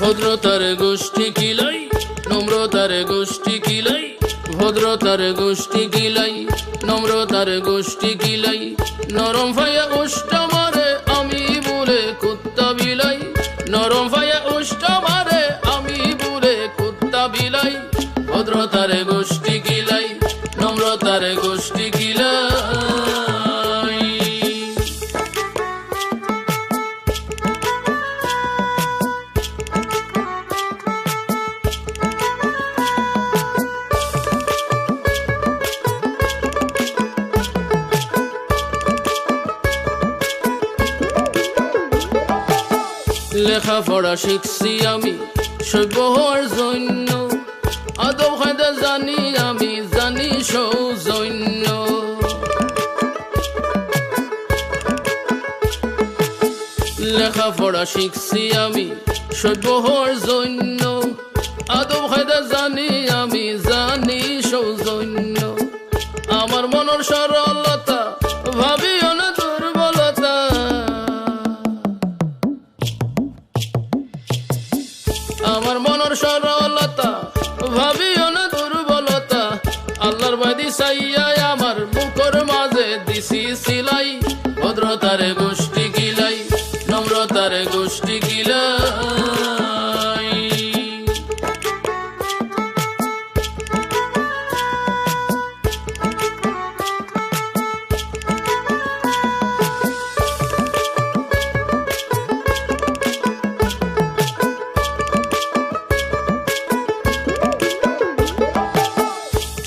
ভদ্রতার গোষ্ঠী কিলাই নম্রতার গোষ্ঠী কিলাই ভদ্রতার গোষ্ঠী কিলাই নম্রতার গোষ্ঠী কিলাই নরম ভাইয়া উষ্ট মারে, আমি বলে কুত্তা বিলাই। নরম ভাইয়া উষ্ট মারে, আমি বলে কুত্তা বিলাই। ভদ্রতার গোষ্ঠী কিলাই নম্রতার গোষ্ঠী লেখাপড়া শিখছি আমি সভ্য হওয়ার জন্য। আদব খায়দা জানি আমি, জানি সৌজন্য। লেখাপড়া শিখছি আমি সভ্য হওয়ার জন্য। আদব খায়দা জানি আমি, জানি সৌজন্য। আমার মনের সরলতা সরলতা ভাবিও না দুর্বলতা। আল্লাহর বাদি সাইয়াই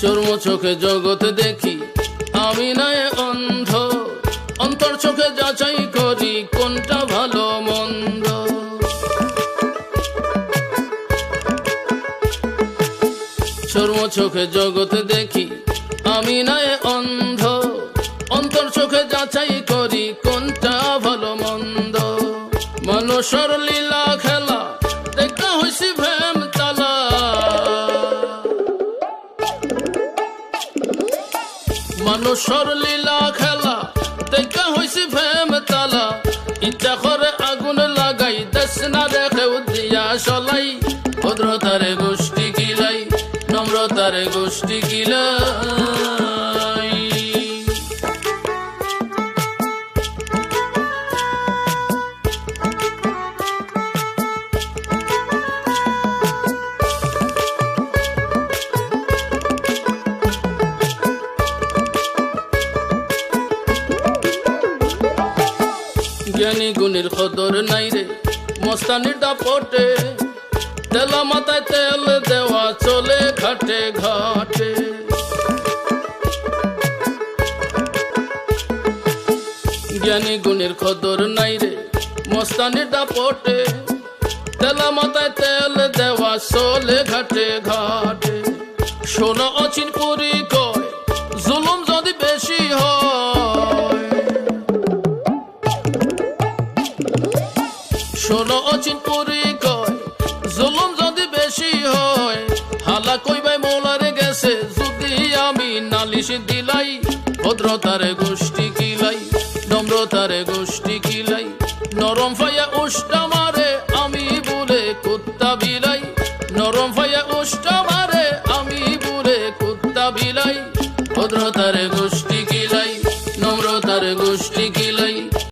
চর্ম চোখে জগৎ দেখি। আমি নয় অন্ধ। অন্তর চোখে যাচাই করি কোনটা ভালো, মন্দ। চর্ম চোখে জগৎ দেখি। আমি নয় অন্ধ। অন্তর চোখে যাচাই করি কোনটা ভালো, মন্দ। মানুষের লীলা খেলা মানুষের লীলা খেলা, দেখা হয়েছে ফেম তালা। ইচ্ছা করে আগুন লাগাই, দেশ না দেখে দিয়া সলাই। ভদ্রতারে গোষ্ঠী কিলাই নম্রতারে গোষ্ঠী কিলাই জ্ঞানী গুণের খদর নাই রে। মস্তানির দাপটে তেলা মাথায় তেল দেওয়া চলে ঘাটে ঘাটে। জ্ঞানী গুণের খদর নাই রে মস্তানির দাপটে তেলা মাথায় তেল দেওয়া চলে ঘাটে ঘাটে। শোনো অচিন পুরি কয়, জুলুম যদি বেশি হয় শোনো অচিন পুরি কয়, জুলুম যদি বেশি হয়, হালা কইবাই মোলারে গেছে, যদি আমি নালিশ দিলাই, ভদ্রতারে গোষ্ঠী কিলাই নম্রতারে গোষ্ঠী কিলাই নরম ফাইয়া উষ্টা